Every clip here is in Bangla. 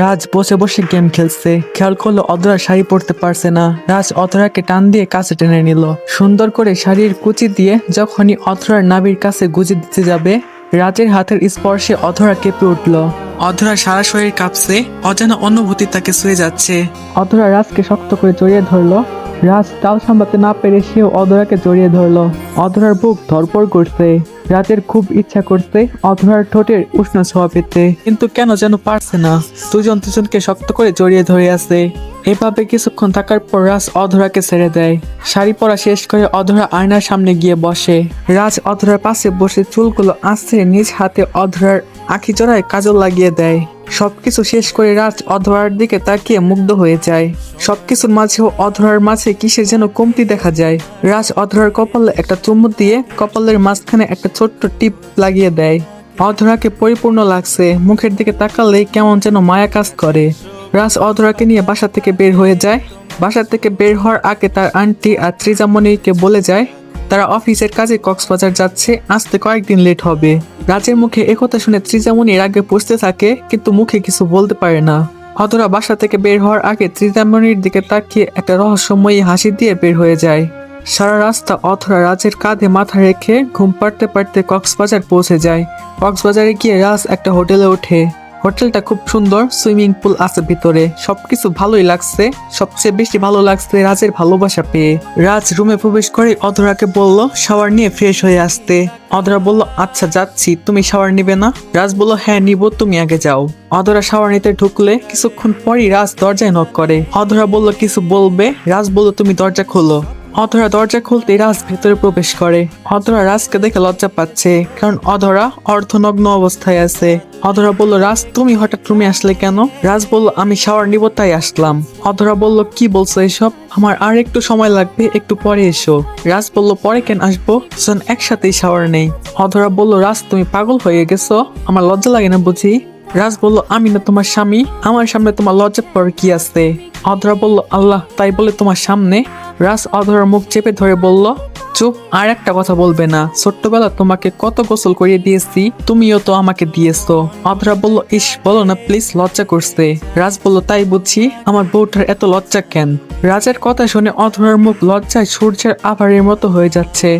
রাজ বসে বসে গেম খেলছে। খেয়াল করল অধরা শাড়ি পরতে পারছে না। রাজ অধরাকে টান দিয়ে কাছে টেনে নিল। সুন্দর করে শাড়ির কুচি দিয়ে যখনই অধরার নাবির কাছে গুজে দিতে যাবে, রাজের হাতের স্পর্শে অধরা কেঁপে উঠল। অধরা সারা শরীর কাঁপছে, অজানা অনুভূতি তাকে ছুঁয়ে যাচ্ছে। অধরা রাজকে শক্ত করে জড়িয়ে ধরলো। রাজ তাও সামলাতে না পেরে সেও অধরাকে জড়িয়ে ধরল। অধরার বুক ধরপর করছে। রাতের খুব ইচ্ছা করছে অধরার ঠোঁটের উষ্ণ ছোঁয়া পেতে। কিন্তু কেন যেন পারছে না। দুজন দুজনকে শক্ত করে জড়িয়ে ধরে আছে। এভাবে কিছুক্ষণ থাকার পর রাজ অধরাকে ছেড়ে দেয়। শাড়ি পরা শেষ করে অধরা আয়নার সামনে গিয়ে বসে। রাজ অধরার পাশে বসে চুলগুলো আস্তে নিজ হাতে অধরার আখি জোড়ায় কাজল লাগিয়ে দেয়। সবকিছু শেষ করে রাজ অধরার দিকে তাকিয়ে মুগ্ধ হয়ে যায়। সবকিছুর মাঝেও অধরার মাঝে কিসের যেন কমতি দেখা যায়। রাজ অধরার কপালে একটা চুমু দিয়ে কপালের মাঝখানে একটা ছোট্ট টিপ লাগিয়ে দেয়। অধরাকে পরিপূর্ণ লাগছে, মুখের দিকে তাকালেই কেমন যেন মায়া কাজ করে। রাজ অধরাকে নিয়ে বাসা থেকে বের হয়ে যায়। বাসা থেকে বের হওয়ার আগে তার আন্টি আর ত্রিজামণিকে বলে যায়, তারা অফিসের কাজে কক্সবাজার যাচ্ছে, আসতে কয়েকদিন লেট হবে। রাজের মুখে একথা শুনে ত্রিজামণি এর আগে পুষতে থাকে, কিন্তু মুখে কিছু বলতে পারে না। অধরা বাসা থেকে বের হওয়ার আগে ত্রিজামণির দিকে তাকিয়ে একটা রহস্যময়ী হাসি দিয়ে বের হয়ে যায়। সারা রাস্তা অথরা রাজের কাঁধে মাথা রেখে ঘুম পাড়তে পাড়তে কক্সবাজার পৌঁছে যায়। কক্সবাজারে গিয়ে রাজ একটা হোটেলে ওঠে। হোটেলটা খুব সুন্দর, সুইমিং পুল আছে ভিতরে, সবকিছু ভালোই লাগছে। সবচেয়ে বেশি ভালো লাগছে রাজের ভালোবাসা পেয়ে। রাজ রুমে প্রবেশ করে অধরাকে বলল, শাওয়ার নিয়ে ফ্রেশ হয়ে আসতে। অধরা বলল আচ্ছা যাচ্ছি, তুমি শাওয়ার নিবে না? রাজ বলল হ্যাঁ নিব, তুমি আগে যাও। অধরা শাওয়ার নিতে ঢুকলে কিছুক্ষণ পরই রাজ দরজায় নক করে। অধরা বলল, কিছু বলবে? রাজ বলল, তুমি দরজা খোলো। অধরা দরজা খুলতে রাজ ভেতরে প্রবেশ করে। অধরা রাজকে দেখে লজ্জা পাচ্ছে, কারণ অধরা অর্ধনগ্ন অবস্থায় আছে। অধরা বলল, রাজ, তুমি হঠাৎ রুমে আসলে কেন? রাজ বলল, আমি শাওয়ার নিব, তাই আসলাম। অধরা বলল, কি বলছো এসব? আমার আর একটু সময় লাগবে, একটু পরে এসো। রাজ বলল, পরে কেন আসব? একসাথেই শাওয়ার নেই। অধরা বলল, রাজ, তুমি পাগল হয়ে গেছো? আমার লজ্জা লাগে না বুঝি? রাজ বলল, আমি না তোমার স্বামী, আমার সামনে তোমার লজ্জা পর কি আছে? অধরা বলল, আল্লাহ, তাই বলে তোমার সামনে? রাজ অধরার মুখ চেপে ধরে বলল, চুপ, আর একটা কথা বলবে না। ছোট্টবেলা তোমাকে কত গোসল করিয়ে দিয়েছি, তুমিও তো আমাকে দিয়েছ। অধরা বলল, ইস, বলো না প্লিজ লজ্জা করছে। রাজ বলল, তাই বুঝছি, আমার বউটার এত লজ্জা কেন? রাজের কথা শুনে অধরার মুখ লজ্জায় সূর্যের আভারের মতো হয়ে যাচ্ছে।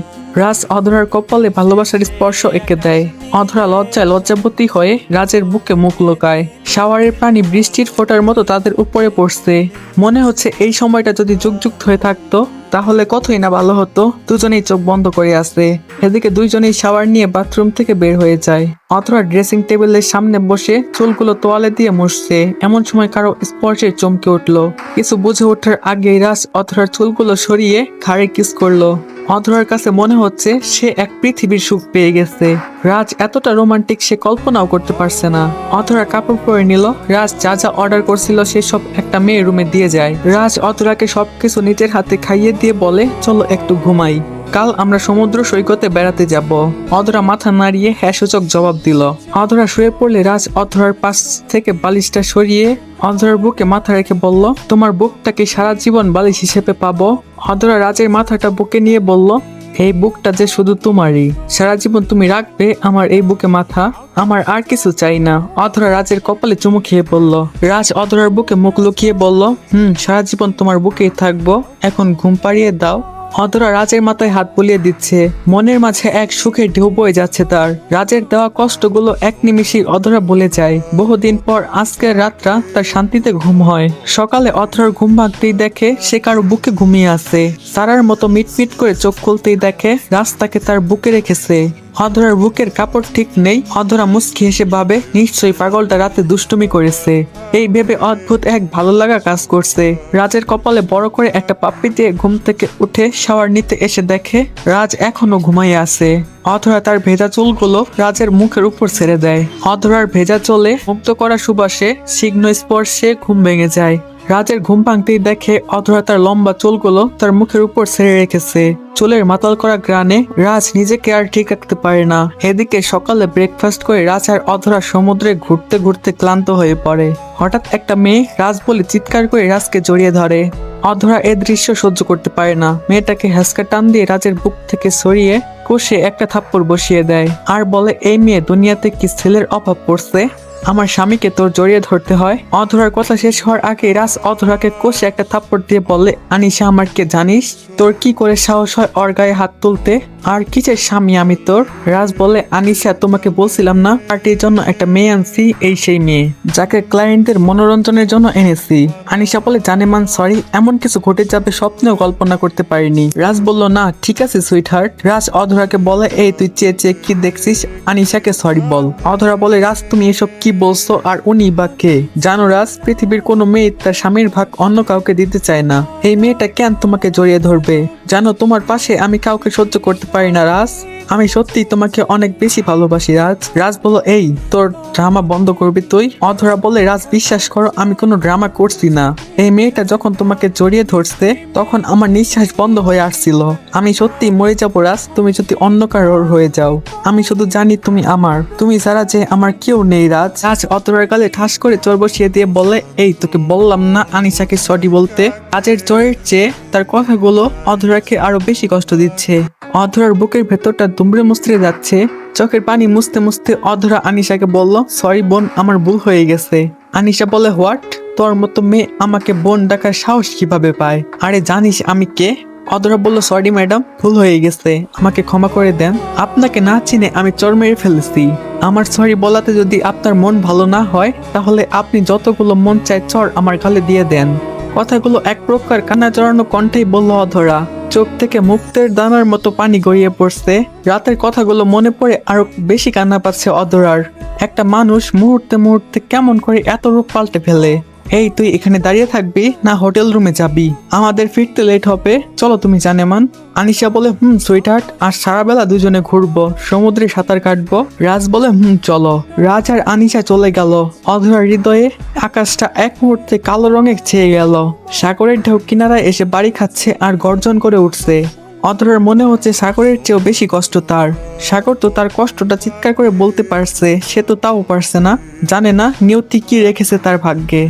রাজ অধরার কপালে ভালোবাসার স্পর্শ এঁকে দেয়। অধরা লজ্জায় লজ্জাবতী হয়ে রাজের বুকে মুখ লোকায়। শাওয়ারের পানি বৃষ্টির ফোঁটার মতো তাদের উপরে পড়ছে। মনে হচ্ছে এই সময়টা যদি যুগযুক্ত হয়ে থাকতো, তাহলে কতই না ভালো হতো। দুজনেই চোখ বন্ধ করে আসে এদিকে দুইজনেই শাওয়ার নিয়ে বাথরুম থেকে বের হয়ে যায়। অথরা ড্রেসিং টেবিলের সামনে বসে চুলগুলো তোয়ালে দিয়ে মুছছে। এমন সময় কারও স্পর্শে চমকে উঠল। কিছু বুঝে ওঠার আগেই রাজ অথরার চুলগুলো সরিয়ে ঘাড়ে কিস করল। অধরার কাছে মনে হচ্ছে সে এক পৃথিবীর সুখ পেয়ে গেছে। রাজ এতটা রোমান্টিক সে কল্পনাও করতে পারছে না। অধরা কাপড় পরে নিল। রাজ যা যা অর্ডার করছিল সে সব একটা মেয়ের রুমে দিয়ে যায়। রাজ অধরাকে সবকিছু নিজের হাতে খাইয়ে দিয়ে বলে, চলো একটু ঘুমাই। কাল আমরা সমুদ্র সৈকতে বেড়াতে যাব। অধরা মাথা নাড়িয়ে হ্যাঁ সূচক জবাব দিল। অধরা শুয়ে পড়লে রাজ অধরার পাশ থেকে বালিশটা সরিয়ে অধরার বুকে মাথা রেখে বলল, তোমার বুকটাকে সারা জীবন বালিশ হিসেবে পাবো? অধরা রাজের মাথাটা বুকে নিয়ে বলল, এই বুকটা যে শুধু তোমারই। সারা জীবন তুমি রাখবে আমার এই বুকে মাথা। আমার আর কিছু চাই না। অধরা রাজের কপালে চুমু খেয়ে বলল। রাজ অধরার বুকে মুখ লুকিয়ে বলল, হুম, সারা জীবন তোমার বুকেই থাকব। এখন ঘুম পাড়িয়ে দাও। অধরা রাজের মাথায় হাত বুলিয়ে দিচ্ছে। মনের মাঝে এক সুখের ঢেউ বয়ে যাচ্ছে তার। রাজের দেওয়া কষ্টগুলো এক নিমিষেই অধরা বলে যায়। বহুদিন পর আজকের রাতটা তার শান্তিতে ঘুম হয়। সকালে অধরার ঘুম ভাঙতেই দেখে সে কারও বুকে ঘুমিয়ে আছে। সারার মতো মিটমিট করে চোখ খুলতেই দেখে রাজ তাকে তার বুকে রেখেছে। অধরার বুকের কাপড় ঠিক নেই, অধরা মুস্কি হেসে ভাবে, নিশ্চয়ই পাগলটা রাতে দুষ্টুমি করেছে। এই ভেবে অদ্ভুত এক ভালো লাগা কাজ করছে। রাজের কপালে বড় করে একটা পাপ্পি দিয়ে ঘুম থেকে উঠে শাওয়ার নিতে এসে দেখে, রাজ এখনও ঘুমাইয়ে আছে। অধরা তার ভেজা চুলগুলো রাজের মুখের উপর ছেড়ে দেয়। অধরার ভেজা চলে মুক্ত করা সুবাসে সিগ্ন স্পর্শে ঘুম ভেঙে যায়। রাজের ঘুম ভাঙতেই দেখে অধরা তার লম্বা চুলগুলো তার মুখের উপর ছেড়ে রেখেছে। চুলের মাতাল করা গ্রানে রাজ নিজেকে আর ঠিক রাখতে পারে না। এদিকে সকালে ব্রেকফাস্ট করে রাজ আর অধরা সমুদ্রে ঘুরতে ঘুরতে ক্লান্ত হয়ে পড়ে। হঠাৎ একটা মেয়ে রাজ বলে চিৎকার করে রাজকে জড়িয়ে ধরে। অধরা এ দৃশ্য সহ্য করতে পারে না। মেয়েটাকে হ্যাসকা টান দিয়ে রাজের বুক থেকে সরিয়ে কষে একটা থাপ্পড় বসিয়ে দেয়। আর বলে, এই মেয়ে দুনিয়াতে কি ছেলের অভাব পড়ছে? আমার স্বামীকে তোর জড়িয়ে ধরতে হয়। অধরার কথা শেষ হওয়ার আগে রাজ অধরাকে কষে একটা থাপ্পড় দিয়ে বলে, আনিশা আমার কে জানিস? তোর কি করে সাহস হয় ওর গায়ে হাত তুলতে? আর কিসের স্বামী আমি তোর? রাজ বলে, আনিশা, তোমাকে বলছিলাম না, পার্টির জন্য একটা মেয়ে আনছি, এই সেই মেয়ে, যাকে ক্লায়েন্টদের মনোরঞ্জনের জন্য এনেছি। আনিশা বলে, জানে মান সরি এমন কিছু ঘটে যাবে স্বপ্নেও কল্পনা করতে পারিনি। রাজ বলল, না, ঠিক আছে সুইট হার্ট রাজ অধরাকে বলে, এই, তুই চেয়ে চেয়ে কি দেখছিস? আনিশাকে সরি বল। অধরা বলে, রাজ, তুমি এসব কি বলছো আর উনি বা কে? জানো রাজ, পৃথিবীর কোনো মেয়ে তার স্বামীর ভাগ অন্য কাউকে দিতে চায় না। এই মেয়েটা কেন তোমাকে জড়িয়ে ধরবে? জানো তোমার পাশে আমি কাউকে সহ্য করতে পারি না, রাজ। আমি সত্যি তোমাকে অনেক বেশি ভালোবাসি, রাজ। রাজ বলো, এই, তোর ড্রামা বন্ধ করবি তুই? অধরা বলে, রাজ, বিশ্বাস করো, আমি কোনো ড্রামা করছি না। এই মেয়েটা যখন তোমাকে জড়িয়ে ধরছে, তখন আমার নিঃশ্বাস বন্ধ হয়ে আসছিল। আমি সত্যি মরে যাব, রাজ। তুমি যদি অন্য কারোর হয়ে যাও, আমি শুধু জানি তুমি আমার। তুমি ছাড়া যে আমার কেউ নেই, রাজ। রাজ অতরার গালে ঠাস করে চোর বসিয়ে দিয়ে বলে, এই, তোকে বললাম না আনিসাকে সরি বলতে? রাজের চোরের চেয়ে তার কথাগুলো অধরাকে আরও বেশি কষ্ট দিচ্ছে। অধরার বুকের ভেতরটা দুমড়ে মুচড়ে যাচ্ছে। চোখের পানি মুছতে মুছতে অধরা আনিশাকে বলল, সরি বোন, আমার ভুল হয়ে গেছে। আনিশা বলে, হোয়াট? তোর মতো মেয়ে আমাকে বোন ডাকার সাহস কীভাবে পায়? আরে জানিস আমি কে? অধরা বলল, সরি ম্যাডাম, ভুল হয়ে গেছে। আমাকে ক্ষমা করে দেন। আপনাকে না চিনে আমি চর মেরে ফেলেছি। আমার সরি বলাতে যদি আপনার মন ভালো না হয়, তাহলে আপনি যতগুলো মন চায় চর আমার গালে দিয়ে দেন। কথাগুলো এক প্রকার কান্না জড়ানো কণ্ঠেই বলল অধরা। চোখ থেকে মুক্তের দানার মতো পানি গড়িয়ে পড়ছে। রাতের কথাগুলো মনে পড়ে আরও বেশি কান্না পাচ্ছে অধরার। একটা মানুষ মুহূর্তে মুহূর্তে কেমন করে এত রূপ পাল্টে ফেলে। এই, তুই এখানে দাঁড়িয়ে থাকবি না হোটেল রুমে যাবি? আমাদের ফিরতে লেট হবে। চলো তুমি জানেমান। আনিশা বলে, হুম সুইটহার্ট আর সারাবেলা দুজনে ঘুরবো, সমুদ্রে সাঁতার কাটবো। রাজ বলে, হুম, চলো। রাজ আর আনিশা চলে গেল। অধরার হৃদয়ে আকাশটা এক মুহূর্তে কালো রঙে ছেয়ে গেল। সাগরের ঢেউ কিনারায় এসে বাড়ি খাচ্ছে আর গর্জন করে উঠছে। অধরার মনে হচ্ছে সাগরের চেয়েও বেশি কষ্ট তার। সাগর তো তার কষ্টটা চিৎকার করে বলতে পারছে, সে তো তাও পারছে না। জানে না নিয়তি কি রেখেছে তার ভাগ্যে।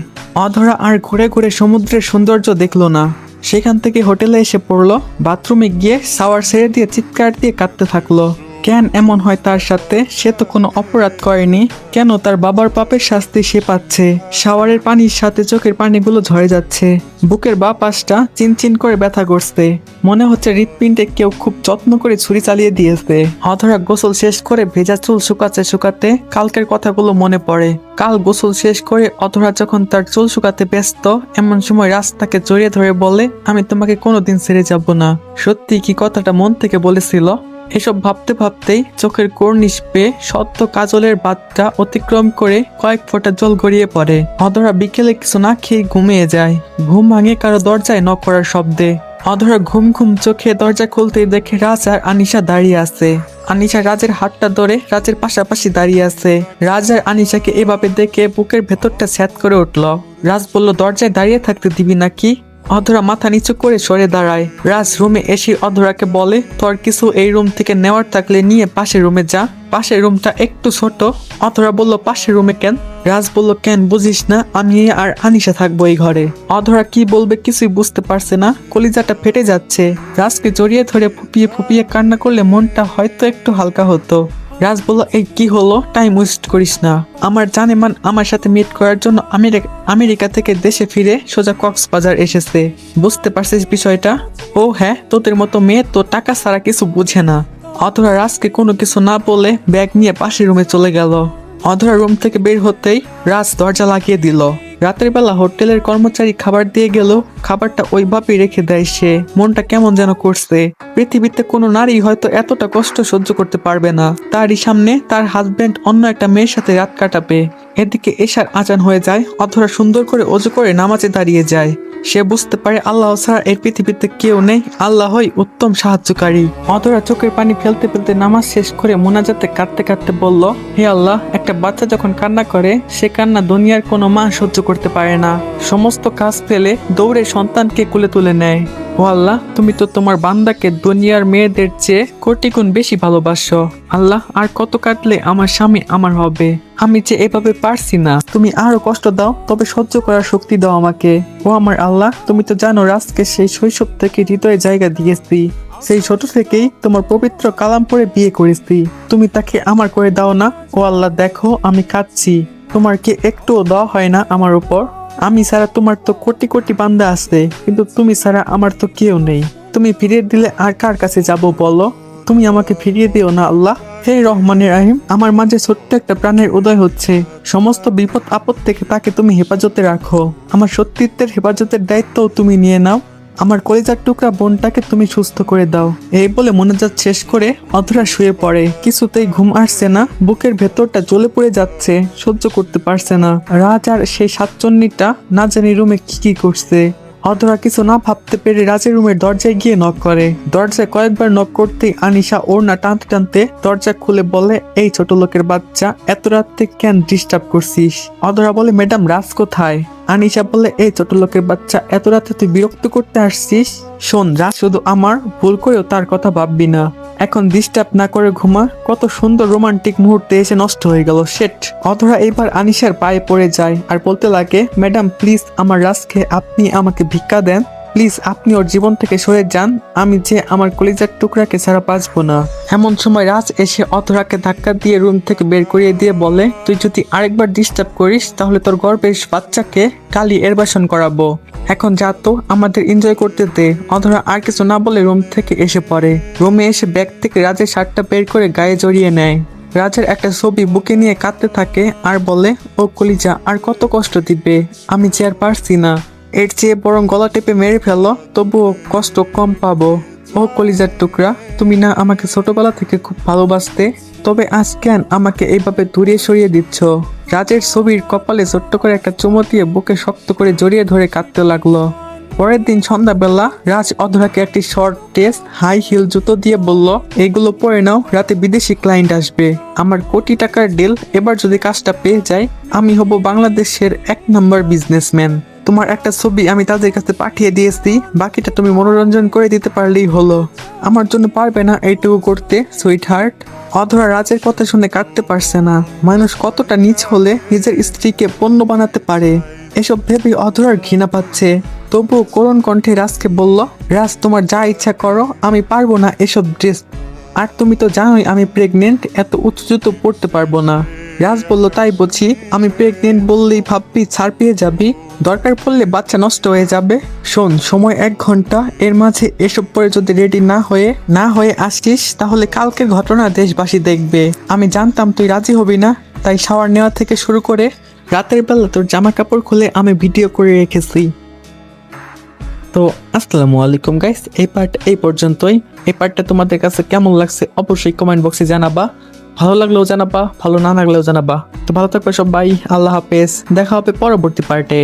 অধরা আর ঘুরে ঘুরে সমুদ্রের সৌন্দর্য দেখল না। সেখান থেকে হোটেলে এসে পড়ল, বাথরুমে গিয়ে সাওয়ার ছেড়ে দিয়ে চিৎকার দিয়ে কাঁদতে থাকল। কেন এমন হয় তার সাথে? সে তো কোনো অপরাধ করেনি। কেন তার বাবার পাপের শাস্তি সে পাচ্ছে? শাওয়ারের পানির সাথে চোখের পানিগুলো ঝরে যাচ্ছে। বুকের বা পাশটা চিনচিন করে ব্যথা করছে। মনে হচ্ছে হৃৎপিণ্ডে কেউ খুব যত্ন করে ছুরি চালিয়ে দিয়েছে। অধরা গোসল শেষ করে ভেজা চুল শুকাতে শুকাতে কালকের কথাগুলো মনে পড়ে। কাল গোসল শেষ করে অধরা যখন তার চুল শুকাতে ব্যস্ত, এমন সময় রাস্তাকে জড়িয়ে ধরে বলে, আমি তোমাকে কোনোদিন ছেড়ে যাব না। সত্যি কি কথাটা মন থেকে বলেছিল? এসব ভাবতে ভাবতেই চোখের কর্নিশ পেয়ে সত্য কাজলের বাদটা অতিক্রম করে কয়েক ফোঁটা জল গড়িয়ে পড়ে। অধরা বিকেলে কিছু না খেয়ে ঘুমিয়ে যায়। ঘুম ভাঙে কারও দরজায় নক করার শব্দে। অধরা ঘুম ঘুম চোখে দরজা খুলতেই দেখে রাজ আর আনিশা দাঁড়িয়ে আছে। আনিশা রাজের হাতটা ধরে রাজের পাশাপাশি দাঁড়িয়ে আছে। রাজ আর আনিশাকে এভাবে দেখে বুকের ভেতরটা স্যাত করে উঠল। রাজ বলল, দরজায় দাঁড়িয়ে থাকতে দিবি নাকি? অধরা মাথা নিচু করে সরে দাঁড়ায়। রাজ রুমে এসে অধরাকে বলে, তোর কিছু এই রুম থেকে নেওয়ার থাকলে নিয়ে পাশের রুমে যা। পাশের রুমটা একটু ছোট। অধরা বলল, পাশের রুমে কেন? রাজ বলল, কেন বুঝিস না, আমি আর আনিশা থাকব এই ঘরে। অধরা কি বলবে কিছুই বুঝতে পারছে না, কলিজাটা ফেটে যাচ্ছে। রাজকে জড়িয়ে ধরে ফুপিয়ে ফুপিয়ে কান্না করলে মনটা হয়তো একটু হালকা হতো। রাজ বলল, এই কি হলো? টাইম ওয়েস্ট করিস না। আমার জানেমান আমার সাথে মিট করার জন্য আমেরিকা আমেরিকা থেকে দেশে ফিরে সোজা কক্সবাজার এসেছে। বুঝতে পারছিস বিষয়টা? ও হ্যাঁ তোদের মতো মেয়ে তো টাকা ছাড়া কিছু বুঝে না। অথরা রাজকে কোনো কিছু না বলে ব্যাগ নিয়ে পাশের রুমে চলে গেল। অধরা রুম থেকে বের হতেই রাজ দরজা লাগিয়ে দিল। রাতের বেলা হোটেলের কর্মচারী খাবার দিয়ে গেল, খাবারটা ওইভাবেই রেখে দেয় সে। মনটা কেমন যেন করছে। পৃথিবীতে কোনো নারী হয়তো এতটা কষ্ট সহ্য করতে পারবে না। তারই সামনে তার হাজব্যান্ড অন্য একটা মেয়ের সাথে রাত কাটাবে। এদিকে এশার আচান হয়ে যায় অথরা সুন্দর করে অজু করে নামাজে দাঁড়িয়ে যায়। সে বুঝতে পারে আল্লাহ ছাড়া এই পৃথিবীতে কেউ নেই। আল্লাহই উত্তম সাহায্যকারী। অতরা চোখের পানি ফেলতে ফেলতে নামাজ শেষ করে মোনাজাতে কাঁদতে কাঁদতে বলল, হে আল্লাহ, একটা বাচ্চা যখন কান্না করে, সে কান্না দুনিয়ার কোনো মা সহ্য করতে পারে না। সমস্ত কাজ ফেলে দৌড়ে সন্তানকে কুলে তুলে নেয়। ও আল্লাহ, তুমি তো তোমার বান্দাকে দুনিয়ার মেয়েদের চেয়ে কোটি গুণ বেশি ভালোবাসো। আল্লাহ, আর কত কাটলে আমার স্বামী আমার হবে? আমি যে এভাবে পারছি না। তুমি আরও কষ্ট দাও, তবে সহ্য করার শক্তি দাও আমাকে। ও আমার আল্লাহ, তুমি তো জানো রাজকে সেই শৈশব থেকে হৃদয়ে জায়গা দিয়েছি। সেই ছোট থেকেই তোমার পবিত্র কালাম পরে বিয়ে করেছি। তুমি তাকে আমার করে দাও না। ও আল্লাহ, দেখো, আমি কাঁদছি। তোমার কি একটুও দেওয়া হয় না আমার উপর? আমি ছাড়া তোমার তো কোটি কোটি বান্দা আছে, কিন্তু তুমি ছাড়া আমার তো কেউ নেই। তুমি ফিরিয়ে দিলে আর কার কাছে যাব বলো? তুমি আমাকে ফিরিয়ে দিও না আল্লাহ। হে রহমানের রাহিম, আমার মাঝে ছোট্ট একটা প্রাণের উদয় হচ্ছে। সমস্ত বিপদ আপদ থেকে তাকে তুমি হেফাজতে রাখো। আমার সত্যিত্বের হেফাজতের দায়িত্বও তুমি নিয়ে নাও। আমার কলিজার টুকরা বোনটাকে তুমি সুস্থ করে দাও। এই বলে মোনাজাত শেষ করে অধরা শুয়ে পড়ে। কিছুতেই ঘুম আসছে না, বুকের ভেতরটা জ্বলে পড়ে যাচ্ছে, সহ্য করতে পারছে না। রাজ আর সেই সাতচন্নিটা না জানি রুমে কি কি করছে। অধরা কিছু না ভাবতে পেরে রাজের রুমের দরজায় গিয়ে নক করে। দরজায় কয়েকবার নক করতেই আনিশা ওড়না টানতে টানতে দরজা খুলে বলে, এই ছোট লোকের বাচ্চা, এত রাত্রে কেন ডিস্টার্ব করছিস? অধরা বলে, ম্যাডাম, রাজ কোথায়? আনিশা বলে, এই ছোট লোকের বাচ্চা, এত রাতে তুই বিরক্ত করতে আসছিস? শোন রাজ শুধু আমার? ভুল করেও তার কথা ভাববি না। এখন ডিস্টার্ব না করে ঘুমা। কত সুন্দর রোমান্টিক মুহূর্তে এসে নষ্ট হয়ে গেল। শেট অধরা এবার আনিশার পায়ে পড়ে যায় আর বলতে লাগে, ম্যাডাম প্লিজ আমার রাজকে আপনি আমাকে ভিক্ষা দেন। প্লিজ আপনি ওর জীবন থেকে সরে যান। আমি যে আমার কলিজার টুকরাকে ছাড়া বাঁচবো না। এমন সময় রাজ এসে অধরাকে ধাক্কা দিয়ে রুম থেকে বের করিয়ে দিয়ে বলে, তুই যদি আরেকবার ডিস্টার্ব করিস, তাহলে তোর গর্বের বাচ্চাকে কালি এর বাসন করাবো। এখন যা তো, আমাদের এনজয় করতে দে। অধরা আর কিছু না বলে রুম থেকে এসে পড়ে। রুমে এসে ব্যাগ থেকে রাজের শার্টটা বের করে গায়ে জড়িয়ে নেয়। রাজের একটা ছবি বুকে নিয়ে কাঁদতে থাকে আর বলে, ও কলিজা, আর কত কষ্ট দিবে। আমি যে আর পারছি না। এর চেয়ে বরং গলা টেপে মেরে ফেলো তবুও কষ্ট কম পাবো। ও কলিজার টুকরা, তুমি না আমাকে ছোটবেলা থেকে খুব ভালোবাসতে? তবে আজ কেন আমাকে এইভাবে দূরে সরিয়ে দিচ্ছ? রাজের ছবির কপালে ছোট্ট করে একটা চুমো দিয়ে বুকে শক্ত করে জড়িয়ে ধরে কাঁদতে লাগল। পরের দিন সন্ধ্যাবেলা, রাজ অধরাকে একটি শর্ট টেস্ট হাই হিল জুতো দিয়ে বলল এইগুলো পরে নাও, রাতে বিদেশি ক্লায়েন্ট আসবে। আমার কোটি টাকার ডিল, এবার যদি কাজটা পেয়ে যায়, আমি হব বাংলাদেশের এক নম্বর বিজনেসম্যান। তোমার একটা ছবি আমি তাদের কাছে পাঠিয়ে দিয়েছি। বাকিটা তুমি মনোরঞ্জন করে দিতে পারলেই হলো। আমার জন্য পারবে না এইটুকু করতে সুইট হার্ট অধরা রাজের কথা শুনে কাটতে পারছে না। মানুষ কতটা নিচ হলে নিজের স্ত্রীকে পণ্য বানাতে পারে? এসব ভেবে অধরার ঘৃণা পাচ্ছে। তবুও করুণ কণ্ঠে রাজকে বলল, রাজ, তোমার যা ইচ্ছা করো, আমি পারব না এসব ড্রেস আর তুমি তো জানোই আমি প্রেগনেন্ট এত উঁচু জুতো পড়তে পারব না। রাজ বলল, তাই বুঝি আমি প্রেগনেন্ট বললেই ভাববি ছাড় পেয়ে যাবি। দরকার পড়লে বাচ্চা নষ্ট হয়ে যাবে। শোন, সময় এক ঘণ্টা। এর মাঝে এসব পরে যদি রেডি না হয়ে না হয়ে আসিস, তাহলে কালকের ঘটনা দেশবাসী দেখবে। আমি জানতাম তুই রাজি হবি না, তাই শাওয়ার নেওয়া থেকে শুরু করে রাতের বেলা তোর জামা কাপড় খুলে আমি ভিডিও করে রেখেছি। তো, আসসালামু আলাইকুম গাইস এই পার্ট এই পর্যন্তই। এই পার্টটা তোমাদের কাছে কেমন লাগছে অবশ্যই কমেন্ট বক্সে জানাবা। ভালো লাগলেও জানাবা, ভালো না লাগলেও জানাবা। তো ভালো থাকবে সব সবাই আল্লাহ হাফেজ। দেখা হবে পরবর্তী পার্টে